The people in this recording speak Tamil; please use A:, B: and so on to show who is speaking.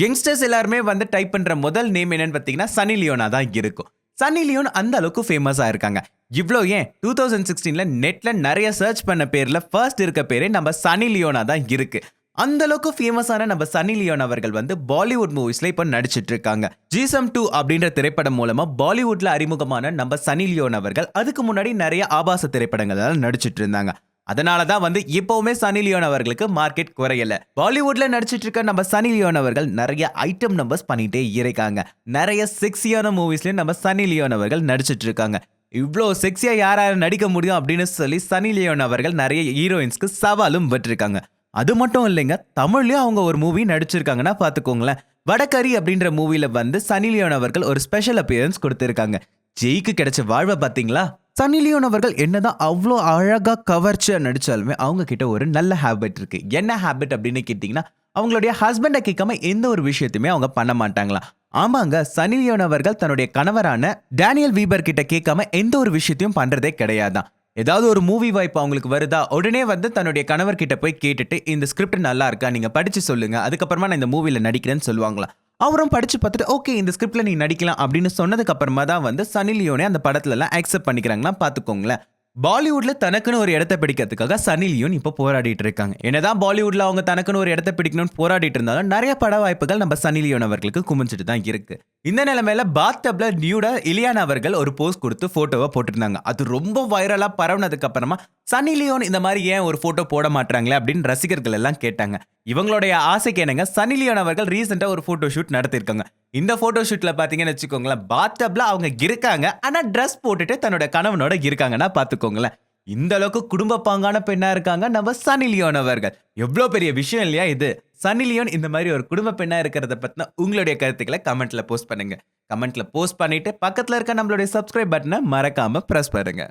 A: யங்ஸ்டர்ஸ் எல்லாருமே வந்து டைப் பண்ற முதல் நேம் என்னன்னு பார்த்தீங்கன்னா சனி லியோனா தான் இருக்கும். சனி லியோன் அந்த அளவுக்கு ஃபேமஸாக இருக்காங்க. இவ்வளோ ஏன்? டூ தௌசண்ட் சிக்ஸ்டீனில் நெட்டில் நிறைய சர்ச் பண்ண பேரில் ஃபர்ஸ்ட் இருக்க பேரே நம்ம சனி லியோனா தான் இருக்கு. அந்த அளவுக்கு ஃபேமஸான நம்ம சனி லியோன் அவர்கள் வந்து பாலிவுட் மூவிஸ்ல இப்போ நடிச்சிட்டு இருக்காங்க. ஜிசம் டூ அப்படின்ற திரைப்படம் மூலமா பாலிவுட்ல அறிமுகமான நம்ம சனி லியோன் அவர்கள் அதுக்கு முன்னாடி நிறைய ஆபாச திரைப்படங்கள் நடிச்சிட்டு இருந்தாங்க. அதனால தான் வந்து இப்போவுமே சனி லியோன் அவர்களுக்கு மார்க்கெட் குறையல. பாலிவுட்ல நடிச்சிட்டு இருக்க நம்ம சனி லியோன் அவர்கள் நிறைய ஐட்டம் நம்பர்ஸ் பண்ணிட்டே இருக்காங்க. நிறைய செக்ஸியான மூவிஸ்லயும் நம்ம சனி லியோன் அவர்கள் நடிச்சிட்டு இருக்காங்க இவ்வளோ செக்ஸியா யார் யார் நடிக்க முடியும் அப்படின்னு சொல்லி சனி லியோன் அவர்கள் நிறைய ஹீரோயின்ஸ்க்கு சவாலும் விட்டுருக்காங்க. அது மட்டும் இல்லைங்க தமிழ்லயும் அவங்க ஒரு மூவி நடிச்சிருக்காங்கன்னா பார்த்துக்கோங்களேன் வடகரி அப்படின்ற மூவில வந்து சனி லியோன் அவர்கள் ஒரு ஸ்பெஷல் அப்பியரன்ஸ் கொடுத்திருக்காங்க. ஜெய்க்கு கிடைச்ச வாழ்வை பார்த்தீங்களா சன்னி லியோன் அவர்கள் என்னதான் அவ்வளோ அழகாக கவர்ச்சியாக நடித்தாலுமே அவங்க கிட்ட ஒரு நல்ல ஹேபிட் இருக்குது என்ன ஹேபிட் அப்படின்னு கேட்டிங்கன்னா அவங்களுடைய ஹஸ்பண்டை கேட்காம எந்த ஒரு விஷயத்தையுமே அவங்க பண்ண மாட்டாங்களா? ஆமாங்க சனி லியோன் அவர்கள் தன்னுடைய கணவரான டேனியல் வீபர் கிட்ட கேட்காம எந்த ஒரு விஷயத்தையும் பண்ணுறதே கிடையாதான். ஏதாவது ஒரு மூவி வாய்ப்பு அவங்களுக்கு வருதா? உடனே வந்து தன்னுடைய கணவர் கிட்ட போய் கேட்டுட்டு இந்த ஸ்கிரிப்ட் நல்லா இருக்கா? நீங்கள் படித்து சொல்லுங்கள் அதுக்கப்புறமா நான் இந்த மூவியில் நடிக்கிறேன்னு சொல்லுவாங்களா? அவரும் படித்து பார்த்துட்டு ஓகே இந்த ஸ்கிரிப்டில் நீ நடிக்கலாம் அப்படின்னு சொன்னதுக்கு அப்புறமா தான் வந்து சனி லியோனே அந்த படத்துலலாம் அக்செப்ட் பண்ணிக்கிறாங்களா பார்த்துக்கோங்களேன். பாலிவுட்ல தனக்குன்னு ஒரு இடத்த பிடிக்கிறதுக்காக சனி லியோன் இப்போ போராடிட்டு இருக்காங்க. என்னதான் பாலிவுட்ல அவங்க தனக்குன்னு ஒரு இடத்த பிடிக்கணும்னு போராடிட்டு இருந்தாலும் நிறைய பட வாய்ப்புகள் நம்ம சனி லியோன் அவர்களுக்கு குமிஞ்சிட்டு தான் இருக்கு. இந்த நிலைமையில பாத்தப்ல நியூடா இலியான் அவர்கள் ஒரு போஸ்ட் கொடுத்து போட்டோவை போட்டிருந்தாங்க. அது ரொம்ப வைரலா பரவுனதுக்கு அப்புறமா சனி லியோன் இந்த மாதிரி ஏன் ஒரு போட்டோ போட மாட்டாங்களே அப்படின்னு ரசிகர்கள் எல்லாம் கேட்டாங்க. இவங்களுடைய ஆசைக்கு என்னங்க? சனி லியோன் அவர்கள் ரீசெண்டா ஒரு போட்டோ ஷூட் நடத்திருக்காங்க இந்த போட்டோ ஷூட்ல பாத்தீங்கன்னு வச்சுக்கோங்களேன் பாத்தப்ல அவங்க இருக்காங்க. ஆனா ட்ரெஸ் போட்டுட்டு தன்னோட கணவனோட இருக்காங்கன்னா பாத்துக்கோங்களேன். இந்த அளவுக்கு குடும்ப பாங்கான பெண்ணா இருக்காங்க நம்ம சனி லியோன் அவர்கள். எவ்வளோ பெரிய விஷயம் இல்லையா இது? சனி லியோன் இந்த மாதிரி ஒரு குடும்ப பெண்ணா இருக்கிறத பத்தின உங்களுடைய கருத்துக்களை கமெண்ட்ல போஸ்ட் பண்ணுங்க. கமெண்ட்ல போஸ்ட் பண்ணிட்டு பக்கத்துல இருக்க நம்மளுடைய சப்ஸ்கிரைப் பட்டனை மறக்காம பிரஸ் பண்ணுங்க.